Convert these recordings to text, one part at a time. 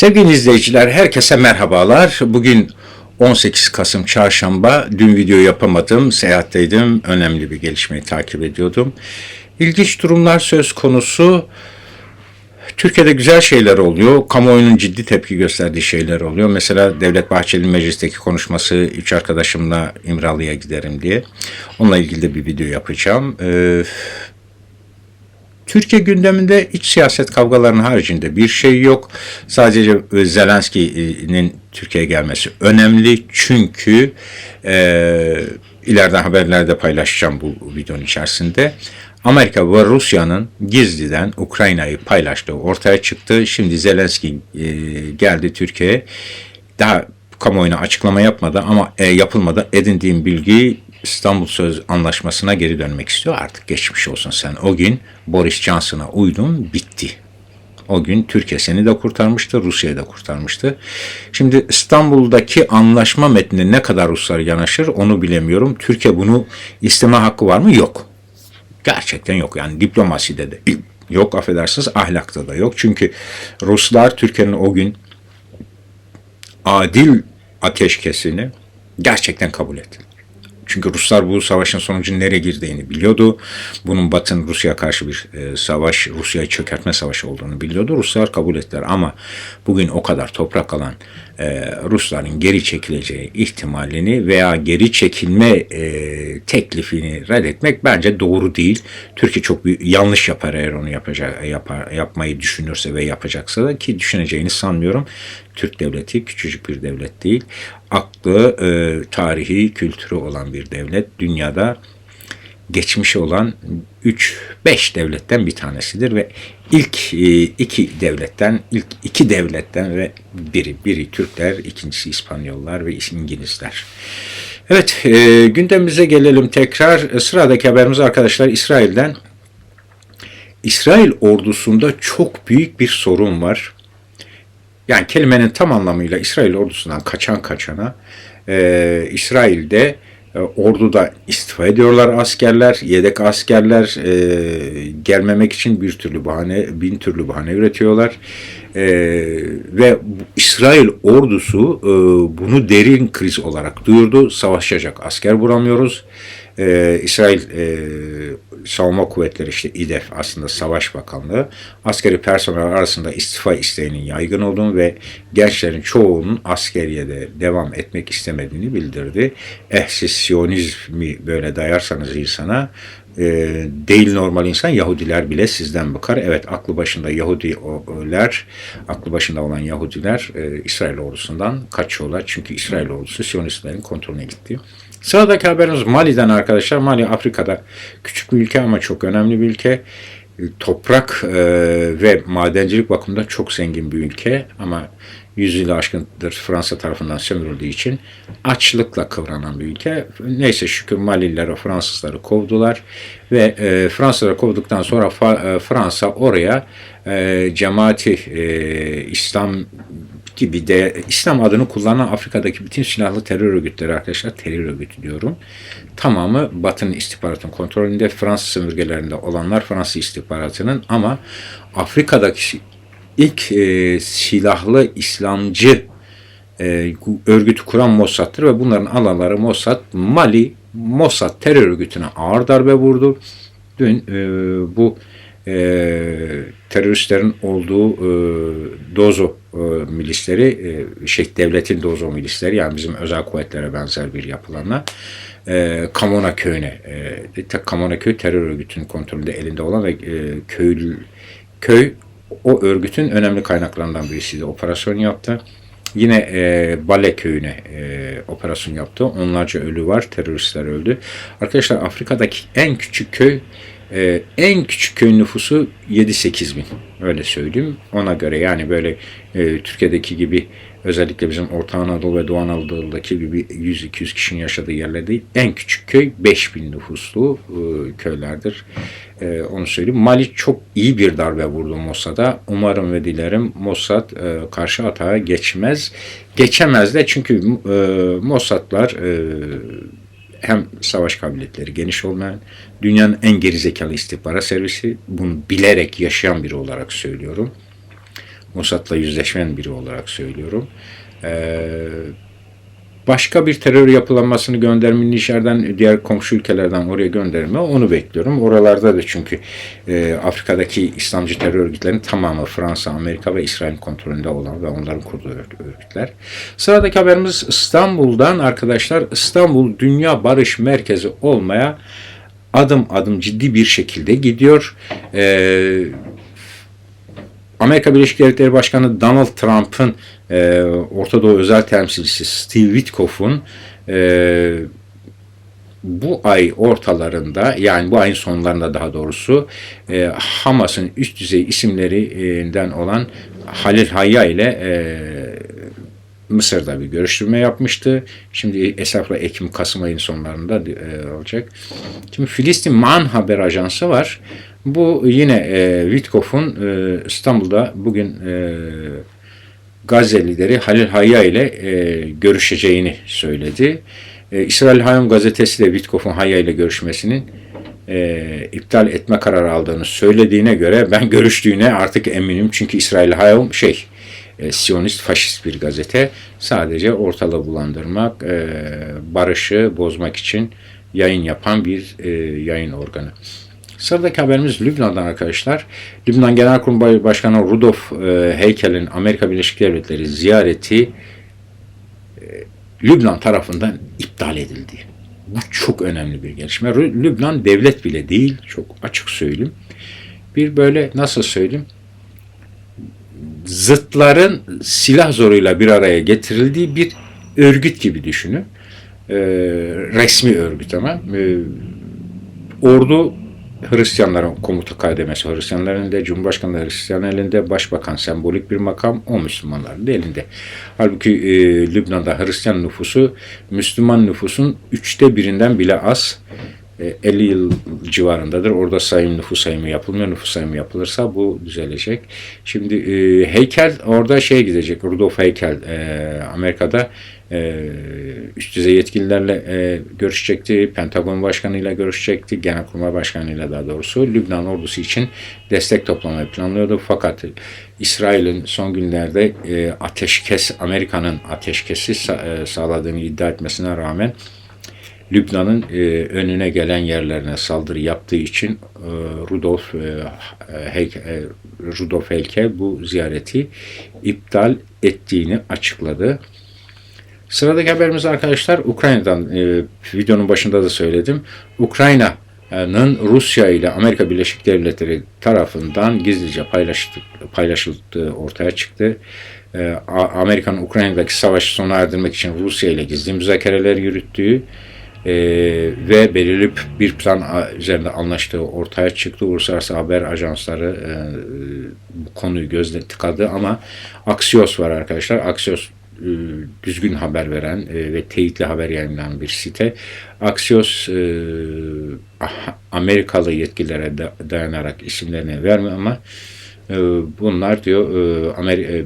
Sevgili izleyiciler, herkese merhabalar. Bugün 18 Kasım Çarşamba. Dün video yapamadım, seyahatteydim. Önemli bir gelişmeyi takip ediyordum. İlginç durumlar söz konusu. Türkiye'de güzel şeyler oluyor. Kamuoyunun ciddi tepki gösterdiği şeyler oluyor. Mesela Devlet Bahçeli'nin meclisteki konuşması üç arkadaşımla İmralı'ya giderim diye. Onunla ilgili de bir video yapacağım. Ee, Türkiye gündeminde iç siyaset kavgalarının haricinde bir şey yok. Sadece Zelenski'nin Türkiye'ye gelmesi önemli çünkü e, ileriden haberlerde paylaşacağım bu videonun içerisinde. Amerika ve Rusya'nın gizliden Ukrayna'yı paylaştığı ortaya çıktı. Şimdi Zelenski e, geldi Türkiye'ye. Daha kamuoyuna açıklama yapmadı ama e, yapılmadı. Edindiğim bilgi İstanbul Söz Anlaşması'na geri dönmek istiyor. Artık geçmiş olsun sen. O gün Boris Johnson'a uydun, bitti. O gün Türkiye seni de kurtarmıştı, Rusya'yı da kurtarmıştı. Şimdi İstanbul'daki anlaşma metnine ne kadar Ruslar yanaşır onu bilemiyorum. Türkiye bunu isteme hakkı var mı? Yok. Gerçekten yok. Yani diplomaside de yok affedersiniz ahlakta da yok. Çünkü Ruslar Türkiye'nin o gün adil ateşkesini gerçekten kabul ettiler. Çünkü Ruslar bu savaşın sonucu nereye girdiğini biliyordu. Bunun Batı'nın Rusya karşı bir e, savaş, Rusya'yı çökertme savaşı olduğunu biliyordu. Ruslar kabul ettiler ama bugün o kadar toprak alan e, Rusların geri çekileceği ihtimalini veya geri çekilme e, teklifini reddetmek bence doğru değil. Türkiye çok büyük yanlış yapar eğer onu yapacak, yapar, yapmayı düşünürse ve yapacaksa da ki düşüneceğini sanmıyorum. Türk devleti küçücük bir devlet değil. Aklı, e, tarihi, kültürü olan bir devlet. Dünyada geçmişi olan 3-5 devletten bir tanesidir ve ilk e, iki devletten, ilk iki devletten ve biri, biri Türkler, ikincisi İspanyollar ve İngilizler. Evet, e, gündemimize gelelim tekrar. Sıradaki haberimiz arkadaşlar İsrail'den. İsrail ordusunda çok büyük bir sorun var. Yani kelimenin tam anlamıyla İsrail ordusundan kaçan kaçana e, İsrail'de e, orduda istifa ediyorlar askerler, yedek askerler e, gelmemek için bir türlü bahane, bin türlü bahane üretiyorlar. E, ve İsrail ordusu e, bunu derin kriz olarak duyurdu. Savaşacak asker bulamıyoruz. E, İsrail e, Savunma Kuvvetleri işte İDEF aslında Savaş Bakanlığı askeri personel arasında istifa isteğinin yaygın olduğunu ve gençlerin çoğunun askeriyede devam etmek istemediğini bildirdi. Eh siz Siyonizmi böyle dayarsanız insana e, değil normal insan Yahudiler bile sizden bakar. Evet aklı başında Yahudiler, aklı başında olan Yahudiler e, İsrail ordusundan kaçıyorlar. Çünkü İsrail ordusu Siyonistlerin kontrolüne gitti. Sıradaki haberimiz Mali'den arkadaşlar. Mali Afrika'da küçük bir ülke ama çok önemli bir ülke. Toprak e, ve madencilik bakımında çok zengin bir ülke ama yüzyılı aşkındır Fransa tarafından sömürüldüğü için açlıkla kıvranan bir ülke. Neyse şükür Malililer o Fransızları kovdular ve e, Fransızları kovduktan sonra fa, e, Fransa oraya e, cemaati e, İslam gibi de İslam adını kullanan Afrika'daki bütün silahlı terör örgütleri arkadaşlar terör örgütü diyorum. Tamamı Batı'nın istihbaratının kontrolünde Fransız sömürgelerinde olanlar Fransız istihbaratının ama Afrika'daki ilk e, silahlı İslamcı e, örgütü kuran Mossad'tır ve bunların alaları Mossad Mali Mossad terör örgütüne ağır darbe vurdu. Dün e, bu e, teröristlerin olduğu e, Dozo e, milisleri, e, şey devletin Dozo milisleri yani bizim özel kuvvetlere benzer bir yapılanla e, Kamona köyüne, e, Kamona köy terör örgütünün kontrolünde elinde olan ve e, köy, köy o örgütün önemli kaynaklarından birisiydi. Operasyon yaptı. Yine e, Bale köyüne e, operasyon yaptı. Onlarca ölü var. Teröristler öldü. Arkadaşlar Afrika'daki en küçük köy ee, en küçük köy nüfusu 7-8 bin öyle söyleyeyim. Ona göre yani böyle e, Türkiye'deki gibi özellikle bizim Orta Anadolu ve Doğu Anadolu'daki gibi 100-200 kişinin yaşadığı yerler değil. En küçük köy 5 bin nüfuslu e, köylerdir. E, onu söyleyeyim. Mali çok iyi bir darbe vurdu Mossad'a. Umarım ve dilerim Mossad e, karşı atağa geçmez. Geçemez de çünkü e, Mossad'lar e, hem savaş kabiliyetleri geniş olmayan, dünyanın en gerizekalı istihbarat servisi, bunu bilerek yaşayan biri olarak söylüyorum. Mossad'la yüzleşmen biri olarak söylüyorum. Ee, başka bir terör yapılanmasını gönderme Nijer'den diğer komşu ülkelerden oraya gönderme onu bekliyorum. Oralarda da çünkü e, Afrika'daki İslamcı terör örgütlerinin tamamı Fransa, Amerika ve İsrail kontrolünde olan ve onların kurduğu örgütler. Sıradaki haberimiz İstanbul'dan arkadaşlar. İstanbul Dünya Barış Merkezi olmaya adım adım ciddi bir şekilde gidiyor. Ee, Amerika Birleşik Devletleri Başkanı Donald Trump'ın e, Orta Doğu özel temsilcisi Steve Witkoff'un e, bu ay ortalarında yani bu ayın sonlarında daha doğrusu e, Hamas'ın üst düzey isimlerinden olan Halil Hayya ile e, Mısır'da bir görüştürme yapmıştı. Şimdi hesapla Ekim-Kasım ayın sonlarında e, olacak. Şimdi Filistin Man Haber Ajansı var. Bu yine e, Witkoff'un e, İstanbul'da bugün e, Gazze lideri Halil Hayya ile e, görüşeceğini söyledi. E, İsrail Hayom gazetesi de Witkoff'un Hayya ile görüşmesinin e, iptal etme kararı aldığını söylediğine göre ben görüştüğüne artık eminim. Çünkü İsrail Hayom şey e, Siyonist faşist bir gazete sadece ortalığı bulandırmak, e, barışı bozmak için yayın yapan bir e, yayın organı. Sıradaki haberimiz Lübnan'dan arkadaşlar. Lübnan Genelkurmay Başkanı Rudolf e, Heykel'in Amerika Birleşik Devletleri ziyareti e, Lübnan tarafından iptal edildi. Bu çok önemli bir gelişme. Lübnan devlet bile değil, çok açık söyleyeyim. Bir böyle nasıl söyleyeyim? Zıtların silah zoruyla bir araya getirildiği bir örgüt gibi düşünün. Ee, resmi örgüt ama. Ee, ordu Hristiyanların komuta kademesi Hristiyanların elinde, Cumhurbaşkanı Hristiyan elinde, Başbakan sembolik bir makam o Müslümanların da elinde. Halbuki e, Lübnan'da Hristiyan nüfusu Müslüman nüfusun üçte birinden bile az. 50 e, yıl civarındadır. Orada sayım nüfus sayımı yapılmıyor. Nüfus sayımı yapılırsa bu düzelecek. Şimdi e, heykel orada şey gidecek. Rudolf Heykel e, Amerika'da e, üst düzey yetkililerle e, görüşecekti. Pentagon Başkanı'yla görüşecekti. Genelkurmay Başkanı'yla daha doğrusu. Lübnan ordusu için destek toplamayı planlıyordu. Fakat İsrail'in son günlerde e, ateşkes, Amerika'nın ateşkesi sa- e, sağladığını iddia etmesine rağmen Lübnan'ın e, önüne gelen yerlerine saldırı yaptığı için e, Rudolf e, Heyke, e, Rudolf Heykel bu ziyareti iptal ettiğini açıkladı. Sıradaki haberimiz arkadaşlar Ukrayna'dan. E, videonun başında da söyledim. Ukrayna'nın Rusya ile Amerika Birleşik Devletleri tarafından gizlice paylaşıldığı ortaya çıktı. E, Amerika'nın Ukrayna'daki savaşı sona erdirmek için Rusya ile gizli müzakereler yürüttüğü e, ve belirli bir plan üzerinde anlaştığı ortaya çıktı. Uluslararası haber ajansları e, bu konuyu gözle tıkadı ama Axios var arkadaşlar. Axios e, düzgün haber veren e, ve teyitli haber yayınlayan bir site. Axios e, Amerikalı yetkililere dayanarak isimlerini vermiyor ama bunlar diyor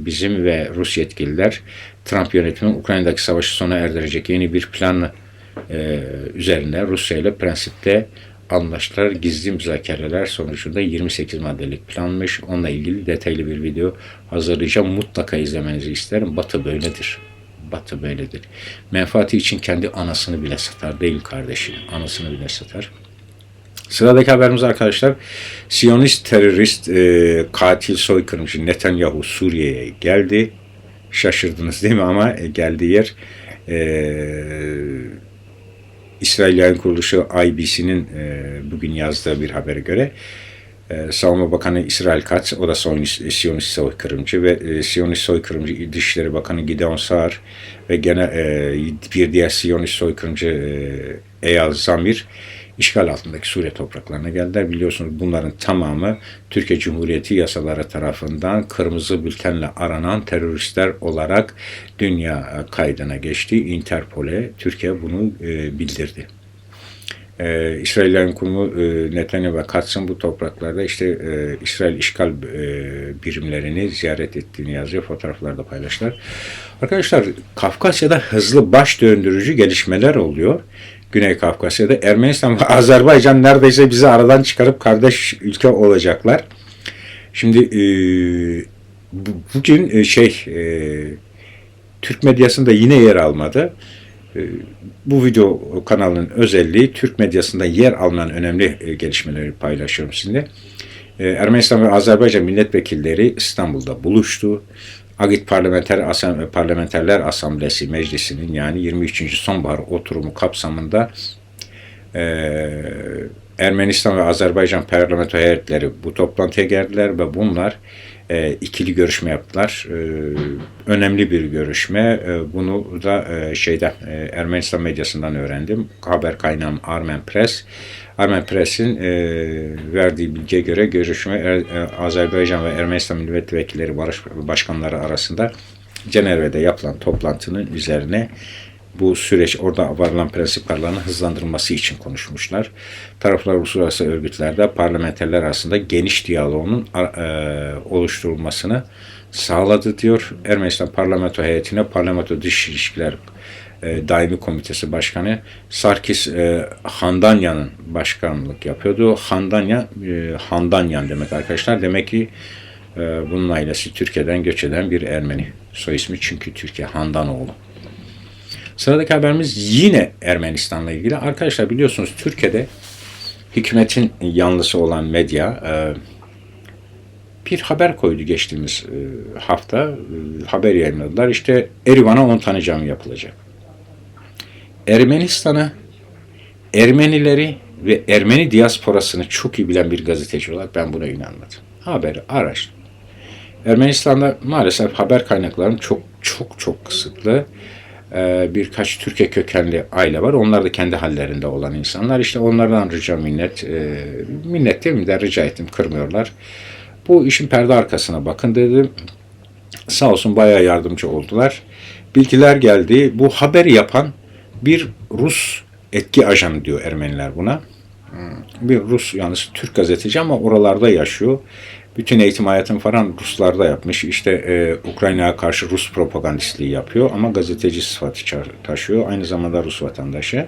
bizim ve Rus yetkililer Trump yönetimi Ukrayna'daki savaşı sona erdirecek yeni bir plan üzerine Rusya ile prensipte anlaştılar. Gizli müzakereler sonucunda 28 maddelik planmış. Onunla ilgili detaylı bir video hazırlayacağım. Mutlaka izlemenizi isterim. Batı böyledir. Batı böyledir. Menfaati için kendi anasını bile satar. Değil kardeşim. Anasını bile satar. Sıradaki haberimiz arkadaşlar. Siyonist terörist e, katil soykırımcı Netanyahu Suriye'ye geldi. Şaşırdınız değil mi ama e, geldiği yer e, İsrail Yayın Kuruluşu IBC'nin e, bugün yazdığı bir habere göre e, Savunma Bakanı İsrail Katz, o da Siyonist, Siyonist soykırımcı ve e, Siyonist soykırımcı Dışişleri Bakanı Gideon Saar ve gene e, bir diğer Siyonist soykırımcı e, Eyal Zamir işgal altındaki Suriye topraklarına geldiler. Biliyorsunuz bunların tamamı Türkiye Cumhuriyeti yasaları tarafından kırmızı bültenle aranan teröristler olarak dünya kaydına geçti. Interpol'e Türkiye bunu e, bildirdi. Ee, İsraillerin kurumu e, Netanyahu ve Katz'ın bu topraklarda işte e, İsrail işgal e, birimlerini ziyaret ettiğini yazıyor. Fotoğraflarda paylaştılar. Arkadaşlar Kafkasya'da hızlı baş döndürücü gelişmeler oluyor. Güney Kafkasya'da. Ermenistan ve Azerbaycan neredeyse bizi aradan çıkarıp kardeş ülke olacaklar. Şimdi e, bu- bugün e, şey e, Türk medyasında yine yer almadı. E, bu video kanalının özelliği Türk medyasında yer alınan önemli e, gelişmeleri paylaşıyorum sizinle. E, Ermenistan ve Azerbaycan milletvekilleri İstanbul'da buluştu. Agit Parlamenter Asam- Parlamenterler Asamblesi Meclisi'nin yani 23. sonbahar oturumu kapsamında e, Ermenistan ve Azerbaycan parlamento heyetleri bu toplantıya geldiler ve bunlar e, ikili görüşme yaptılar. E, önemli bir görüşme. E, bunu da e, şeyde e, Ermenistan medyasından öğrendim. Haber kaynağım Armen Press. Armen Press'in e, verdiği bilgiye göre görüşme Er- e, Azerbaycan ve Ermenistan milletvekilleri barış başkanları arasında Cenevre'de yapılan toplantının üzerine bu süreç orada varılan prensiplerinin hızlandırılması için konuşmuşlar. Taraflar uluslararası örgütlerde parlamenterler arasında geniş diyaloğun e, oluşturulmasını sağladı diyor. Ermenistan parlamento heyetine parlamento dış ilişkiler e, daimi komitesi başkanı Sarkis e, Handanyan'ın başkanlık yapıyordu. Handanya e, Handanyan demek arkadaşlar. Demek ki e, bunun ailesi Türkiye'den göç eden bir Ermeni. Soy ismi çünkü Türkiye Handanoğlu. Sıradaki haberimiz yine Ermenistan'la ilgili. Arkadaşlar biliyorsunuz Türkiye'de hükümetin yanlısı olan medya e, bir haber koydu geçtiğimiz e, hafta. E, haber yayınladılar. İşte Erivan'a 10 tane cami yapılacak. Ermenistan'ı, Ermenileri ve Ermeni diasporasını çok iyi bilen bir gazeteci olarak ben buna inanmadım. Haberi araştırdım. Ermenistan'da maalesef haber kaynaklarım çok çok çok kısıtlı. Ee, birkaç Türkiye kökenli aile var. Onlar da kendi hallerinde olan insanlar. İşte onlardan rica minnet, e, minnet değil mi de rica ettim kırmıyorlar. Bu işin perde arkasına bakın dedim. Sağ olsun bayağı yardımcı oldular. Bilgiler geldi. Bu haberi yapan bir Rus etki ajanı diyor Ermeniler buna. Hmm, Bir Rus yalnız Türk gazeteci ama oralarda yaşıyor. Bütün eğitim hayatını falan Ruslarda yapmış. İşte e, Ukrayna'ya karşı Rus propagandistliği yapıyor ama gazeteci sıfatı taşıyor. Aynı zamanda Rus vatandaşı.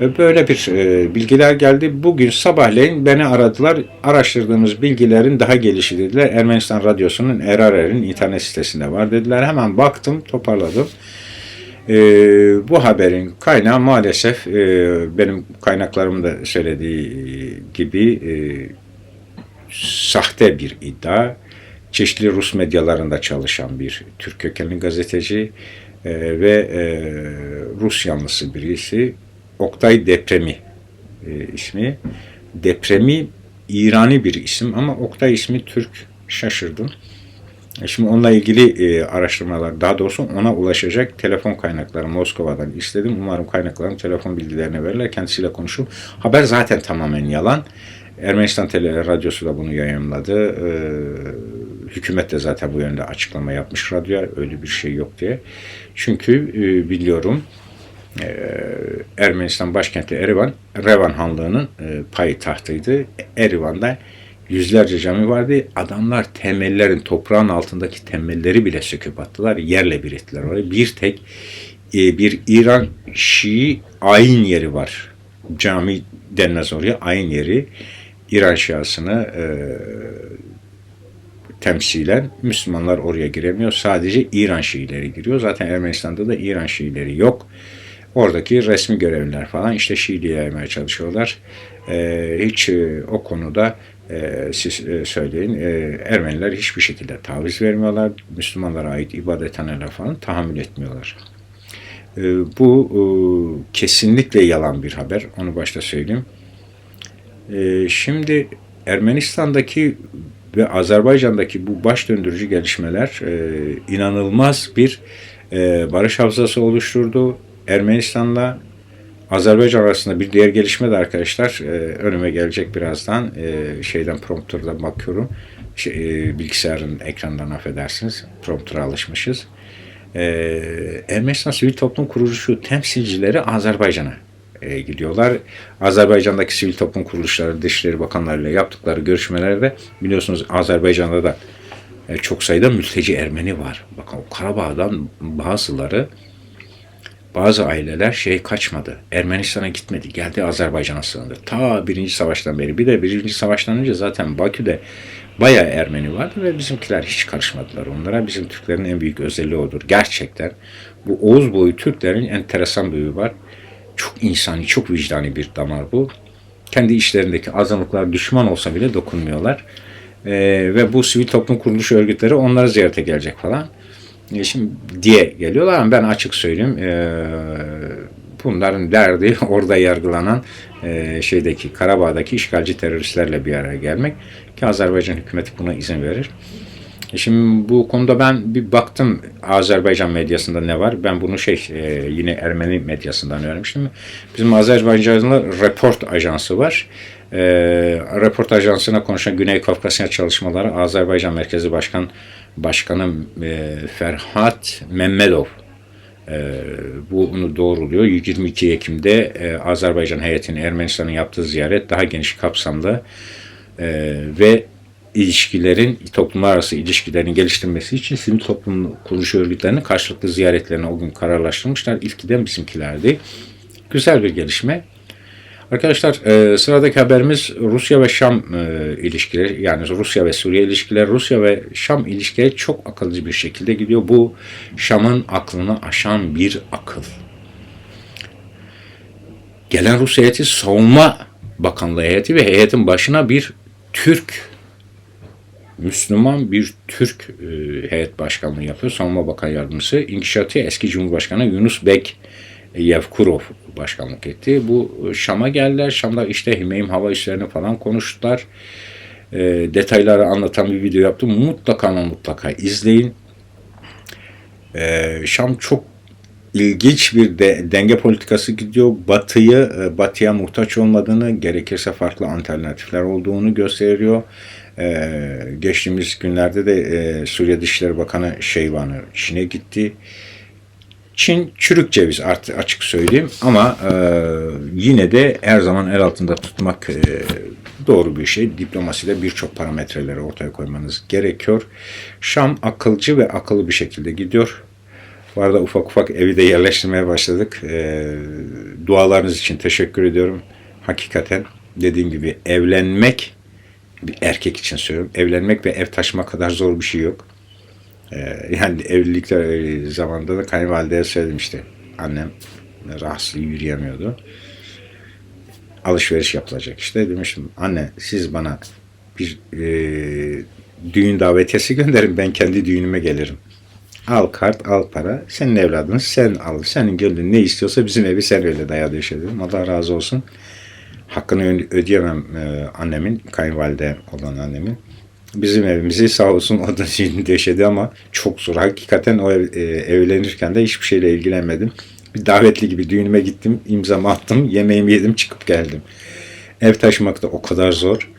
Ve böyle bir e, bilgiler geldi. Bugün sabahleyin beni aradılar. Araştırdığımız bilgilerin daha gelişi dediler. Ermenistan Radyosu'nun Erarer'in internet sitesinde var dediler. Hemen baktım, toparladım. E, bu haberin kaynağı maalesef e, benim kaynaklarımın da söylediği gibi e, sahte bir iddia. Çeşitli Rus medyalarında çalışan bir Türk kökenli gazeteci e, ve e, Rus yanlısı birisi. Oktay Depremi e, ismi. Depremi İrani bir isim ama Oktay ismi Türk. Şaşırdım. E, Şimdi onunla ilgili e, araştırmalar, daha doğrusu ona ulaşacak telefon kaynakları Moskova'dan istedim. Umarım kaynaklarım telefon bilgilerini verirler. Kendisiyle konuşurum. Haber zaten tamamen yalan. Ermenistan Tele Radyosu da bunu yayınladı. Ee, hükümet de zaten bu yönde açıklama yapmış radyoya. Öyle bir şey yok diye. Çünkü e, biliyorum e, Ermenistan başkenti Erivan, Revan Hanlığı'nın e, payitahtıydı. Erivan'da yüzlerce cami vardı. Adamlar temellerin, toprağın altındaki temelleri bile söküp attılar. Yerle bir ettiler orayı. Bir tek e, bir İran Şii ayin yeri var. Cami denmez oraya. Ayin yeri. İran Şiasını e, temsilen Müslümanlar oraya giremiyor. Sadece İran Şiileri giriyor. Zaten Ermenistan'da da İran Şiileri yok. Oradaki resmi görevliler falan işte Şiiliği yaymaya çalışıyorlar. E, hiç e, o konuda e, siz e, söyleyin e, Ermeniler hiçbir şekilde taviz vermiyorlar. Müslümanlara ait ibadethaneler falan tahammül etmiyorlar. E, bu e, kesinlikle yalan bir haber. Onu başta söyleyeyim. E, şimdi Ermenistan'daki ve Azerbaycan'daki bu baş döndürücü gelişmeler e, inanılmaz bir e, barış havzası oluşturdu. Ermenistan'la Azerbaycan arasında bir diğer gelişme de arkadaşlar e, önüme gelecek birazdan. E, şeyden prompterdan bakıyorum. Şey, e, bilgisayarın ekranından affedersiniz. Prompter'a alışmışız. E, Ermenistan Sivil Toplum Kuruluşu temsilcileri Azerbaycan'a e, gidiyorlar. Azerbaycan'daki sivil toplum kuruluşları, Dışişleri Bakanlarıyla yaptıkları görüşmelerde biliyorsunuz Azerbaycan'da da e, çok sayıda mülteci Ermeni var. Bakın Karabağ'dan bazıları bazı aileler şey kaçmadı. Ermenistan'a gitmedi. Geldi Azerbaycan'a sığındı. Ta birinci savaştan beri. Bir de birinci savaştan önce zaten Bakü'de bayağı Ermeni vardı ve bizimkiler hiç karışmadılar onlara. Bizim Türklerin en büyük özelliği odur. Gerçekten bu Oğuz boyu Türklerin enteresan bir var. Çok insani, çok vicdani bir damar bu. Kendi işlerindeki azınlıklar düşman olsa bile dokunmuyorlar. Ee, ve bu sivil toplum kuruluş örgütleri onları ziyarete gelecek falan. E, şimdi diye geliyorlar ama ben açık söyleyeyim. Ee, bunların derdi orada yargılanan e, şeydeki Karabağ'daki işgalci teröristlerle bir araya gelmek ki Azerbaycan hükümeti buna izin verir. E Şimdi bu konuda ben bir baktım Azerbaycan medyasında ne var. Ben bunu şey e, yine Ermeni medyasından öğrenmiştim. Bizim Azerbaycanlı Report Ajansı var. E, Report Ajansı'na konuşan Güney Kafkasya çalışmaları Azerbaycan Merkezi Başkan Başkanı e, Ferhat Mehmedov e, bu bunu doğruluyor. 22 Ekim'de e, Azerbaycan heyetinin Ermenistan'ın yaptığı ziyaret daha geniş kapsamlı e, ve ilişkilerin, toplumlar arası ilişkilerin geliştirmesi için sivil toplum kuruluş örgütlerinin karşılıklı ziyaretlerini o gün kararlaştırmışlar. İlk giden bizimkilerdi. Güzel bir gelişme. Arkadaşlar e, sıradaki haberimiz Rusya ve Şam e, ilişkileri yani Rusya ve Suriye ilişkileri Rusya ve Şam ilişkileri çok akılcı bir şekilde gidiyor. Bu Şam'ın aklını aşan bir akıl. Gelen Rus heyeti savunma bakanlığı heyeti ve heyetin başına bir Türk Müslüman bir Türk e, heyet başkanlığı yapıyor. Savunma Bakan Yardımcısı İnkişatı eski Cumhurbaşkanı Yunus Bek Yevkurov başkanlık etti. Bu Şam'a geldiler. Şam'da işte Himeyim hava işlerini falan konuştular. E, detayları anlatan bir video yaptım. Mutlaka ama mutlaka izleyin. E, Şam çok ilginç bir de, denge politikası gidiyor. Batı'yı e, Batı'ya muhtaç olmadığını, gerekirse farklı alternatifler olduğunu gösteriyor. Ee, geçtiğimiz günlerde de e, Suriye Dışişleri Bakanı Şeyvan'ı Çin'e gitti. Çin çürük ceviz artık açık söyleyeyim ama e, yine de her zaman el altında tutmak e, doğru bir şey. Diplomaside birçok parametreleri ortaya koymanız gerekiyor. Şam akılcı ve akıllı bir şekilde gidiyor. Bu arada ufak ufak evi de yerleştirmeye başladık. E, dualarınız için teşekkür ediyorum. Hakikaten dediğim gibi evlenmek bir erkek için söylüyorum. Evlenmek ve ev taşıma kadar zor bir şey yok. Ee, yani evlilikler e, zamanında da kayınvalideye söyledim işte. Annem rahatsız yürüyemiyordu. Alışveriş yapılacak işte. Demiştim anne siz bana bir e, düğün davetiyesi gönderin ben kendi düğünüme gelirim. Al kart, al para. Senin evladın sen al. Senin gönlün ne istiyorsa bizim evi sen öyle dayadı işte dedim. Allah razı olsun hakkını ödeyemem e, annemin, kayınvalide olan annemin. Bizim evimizi sağ olsun o da döşedi ama çok zor. Hakikaten o ev, e, evlenirken de hiçbir şeyle ilgilenmedim. Bir davetli gibi düğünüme gittim, imzamı attım, yemeğimi yedim, çıkıp geldim. Ev taşımak da o kadar zor.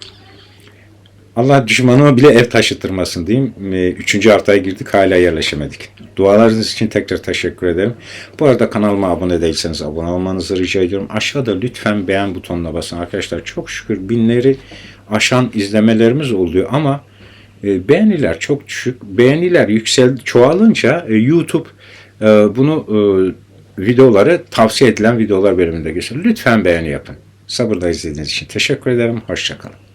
Allah düşmanıma bile ev taşıtırmasın diyeyim. E, üçüncü haftaya girdik hala yerleşemedik. Dualarınız için tekrar teşekkür ederim. Bu arada kanalıma abone değilseniz abone olmanızı rica ediyorum. Aşağıda lütfen beğen butonuna basın arkadaşlar. Çok şükür binleri aşan izlemelerimiz oluyor ama e, beğeniler çok düşük. Beğeniler yüksel çoğalınca e, YouTube e, bunu videoları tavsiye edilen videolar bölümünde gösteriyor. Lütfen beğeni yapın. Sabırla izlediğiniz için teşekkür ederim. Hoşçakalın.